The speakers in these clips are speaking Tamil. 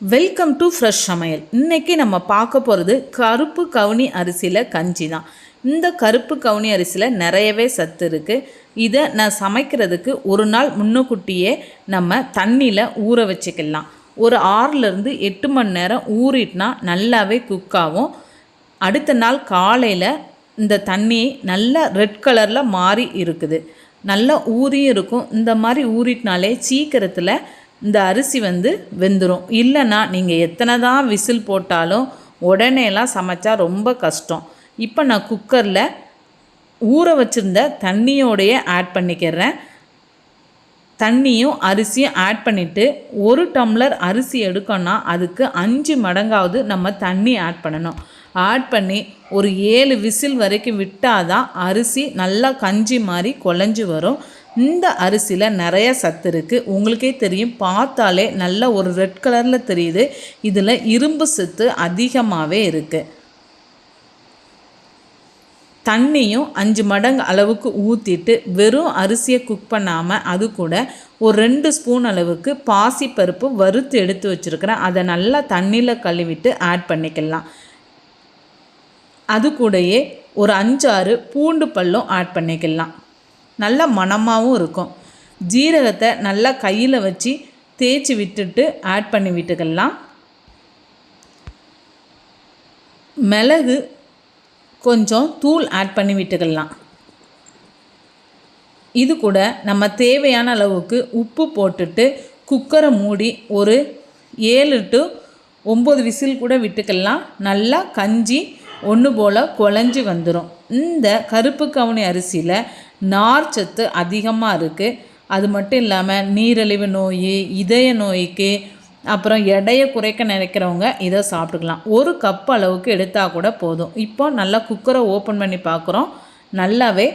வெல்கம் டு ஃப்ரெஷ் சமையல் இன்றைக்கி நம்ம பார்க்க போகிறது கருப்பு கவுனி அரிசியில் கஞ்சி தான். இந்த கருப்பு கவுனி அரிசியில் நிறையவே சத்து இருக்குது இதை நான் சமைக்கிறதுக்கு ஒரு நாள் முன்னுக்குட்டியே நம்ம தண்ணியில் ஊற வச்சுக்கலாம். ஒரு ஆறுலேருந்து எட்டு மணி நேரம் ஊறிட்டுனா நல்லாவே குக் ஆகும். அடுத்த நாள் காலையில் இந்த தண்ணி நல்லா ரெட் கலரில் மாறி இருக்குது. நல்லா ஊறியும் இருக்கும். இந்த மாதிரி ஊறிட்டினாலே சீக்கிரத்தில் இந்த அரிசி வந்து வெந்துடும் இல்லைன்னா நீங்கள் எத்தனை தான் விசில் போட்டாலும் உடனேலாம் சமைச்சா ரொம்ப கஷ்டம். இப்போ நான் குக்கரில் ஊற வச்சுருந்த தண்ணியோடையே ஆட் பண்ணிக்கிறேன். தண்ணியும் அரிசியும் ஆட் பண்ணிவிட்டு ஒரு டம்ளர் அரிசி எடுக்கணும்னா அதுக்கு அஞ்சு மடங்காவது நம்ம தண்ணி ஆட் பண்ணணும். ஆட் பண்ணி ஒரு ஏழு விசில் வரைக்கும் விட்டால் தான் அரிசி நல்லா கஞ்சி மாதிரி குழஞ்சி வரும். இந்த அரிசியில் நிறைய சத்து இருக்குது உங்களுக்கே தெரியும். பார்த்தாலே நல்ல ஒரு ரெட் கலரில் தெரியுது. இதில் இரும்பு சத்து அதிகமாகவே இருக்குது தண்ணியும் அஞ்சு மடங்கு அளவுக்கு ஊற்றிட்டு வெறும் அரிசியை குக் பண்ணாமல் அது கூட ஒரு ரெண்டு ஸ்பூன் அளவுக்கு பாசிப்பருப்பு வறுத்து எடுத்து வச்சுருக்கிறேன். அதை நல்லா தண்ணியில் கழுவிட்டு ஆட் பண்ணிக்கலாம். அது கூடயே ஒரு அஞ்சாறு பூண்டு பல்லும் ஆட் பண்ணிக்கலாம். நல்ல மணமாகவும் இருக்கும். ஜீரகத்தை நல்லா கையில் வச்சு தேய்ச்சி விட்டுட்டு ஆட் பண்ணி விட்டுக்கலாம். மிளகு கொஞ்சம் தூள் ஆட் பண்ணி விட்டுக்கலாம். இது கூட நம்ம தேவையான அளவுக்கு உப்பு போட்டுட்டு குக்கரை மூடி ஒரு ஏழு டு ஒம்பது விசில் கூட விட்டுக்கலாம். நல்லா கஞ்சி ஒன்று போல் குழஞ்சி வந்துடும் இந்த கருப்பு கவுனி அரிசியில் நார் சத்து அதிகமாக இருக்குது அது மட்டும் இல்லாமல் நீரிழிவு நோய் இதய நோய்க்கு அப்புறம் எடையை குறைக்க நினைக்கிறவங்க இதை சாப்பிட்டுக்கலாம். ஒரு கப் அளவுக்கு எடுத்தால் கூட போதும். இப்போ நல்லா குக்கரை ஓப்பன் பண்ணி பார்க்குறோம் நல்லாவே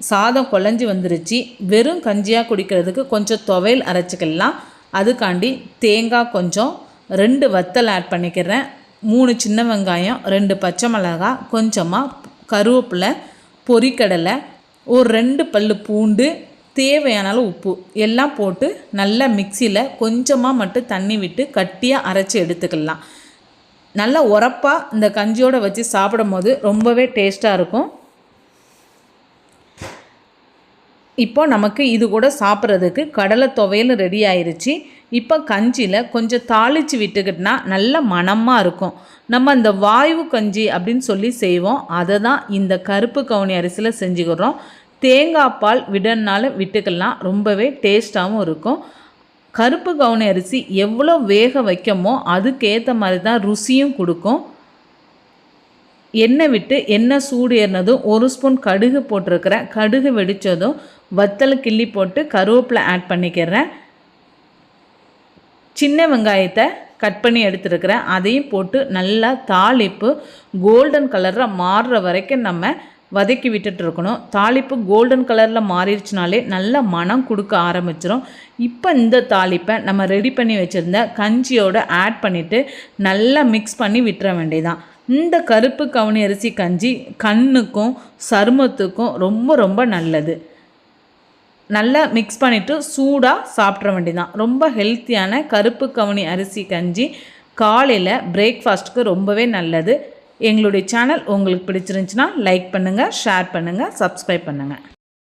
சாதம் குழஞ்சி வந்துருச்சு. வெறும் கஞ்சியாக குடிக்கிறதுக்கு கொஞ்சம் துவையல் அரைச்சிக்கலாம். அதுக்காண்டி தேங்காய் கொஞ்சம் ரெண்டு வத்தல் ஆட் பண்ணிக்கிறேன். மூணு சின்ன வெங்காயம் ரெண்டு பச்சை மிளகாய் கொஞ்சமாக கருவேப்பிலை பொரிக்கடலை ஒரு ரெண்டு பல் பூண்டு தேவையான உப்பு எல்லாம் போட்டு நல்லா மிக்சியில் கொஞ்சமாக மட்டும் தண்ணி விட்டு கட்டியாக அரைச்சி எடுத்துக்கலாம். நல்லா உரப்பாக இந்த கஞ்சியோடு வச்சு சாப்பிடும் போது ரொம்பவே டேஸ்ட்டாக இருக்கும். இப்போ நமக்கு இது கூட சாப்பிட்றதுக்கு கடலை துவையல் ரெடி ஆயிடுச்சு இப்போ கஞ்சியில் கொஞ்சம் தாளித்து விட்டுக்கிட்டனா நல்ல மணமாக இருக்கும். நம்ம இந்த வாயு கஞ்சி அப்படின்னு சொல்லி செய்வோம். அதை தான் இந்த கருப்பு கவுனி அரிசியில் செஞ்சுக்கிறோம் தேங்காய் பால் விடனால விட்டுக்கலாம். ரொம்பவே டேஸ்ட்டாகவும் இருக்கும். கருப்பு கவுனி அரிசி எவ்வளோ வேக வைக்கமோ அதுக்கேற்ற மாதிரி தான் ருசியும் கொடுக்கும். எண்ணெய் விட்டு எண்ணெய் சூடு ஏறினதும் ஒரு ஸ்பூன் கடுகு போட்டிருக்கிறேன். கடுகு வெடித்ததும் வத்தல் கிள்ளி போட்டு கருவேப்பிலை ஆட் பண்ணிக்கிறேன். சின்ன வெங்காயத்தை கட் பண்ணி எடுத்துருக்கிறேன். அதையும் போட்டு நல்லா தாளிப்பு கோல்டன் கலரில் மாறுற வரைக்கும் நம்ம வதக்கி விட்டுட்டு இருக்கணும். தாளிப்பு கோல்டன் கலரில் மாறிடுச்சுனாலே நல்ல மனம் கொடுக்க ஆரம்பிச்சிடும் இப்போ இந்த தாளிப்பை நம்ம ரெடி பண்ணி வச்சுருந்த கஞ்சியோடு ஆட் பண்ணிவிட்டு நல்லா மிக்ஸ் பண்ணி விட்டுற வேண்டியதான் இந்த கருப்பு கவுனி அரிசி கஞ்சி கண்ணுக்கும் சருமத்துக்கும் ரொம்ப ரொம்ப நல்லது. நல்லா மிக்ஸ் பண்ணிவிட்டு சூடாக சாப்பிட்ற வேண்டியதான் ரொம்ப ஹெல்த்தியான கருப்பு கவுனி அரிசி கஞ்சி காலையில் பிரேக்ஃபாஸ்ட்டுக்கு ரொம்பவே நல்லது. எங்களுடைய சேனல் உங்களுக்கு பிடிச்சிருந்துச்சின்னா லைக் பண்ணுங்கள் ஷேர் பண்ணுங்கள் சப்ஸ்கிரைப் பண்ணுங்கள்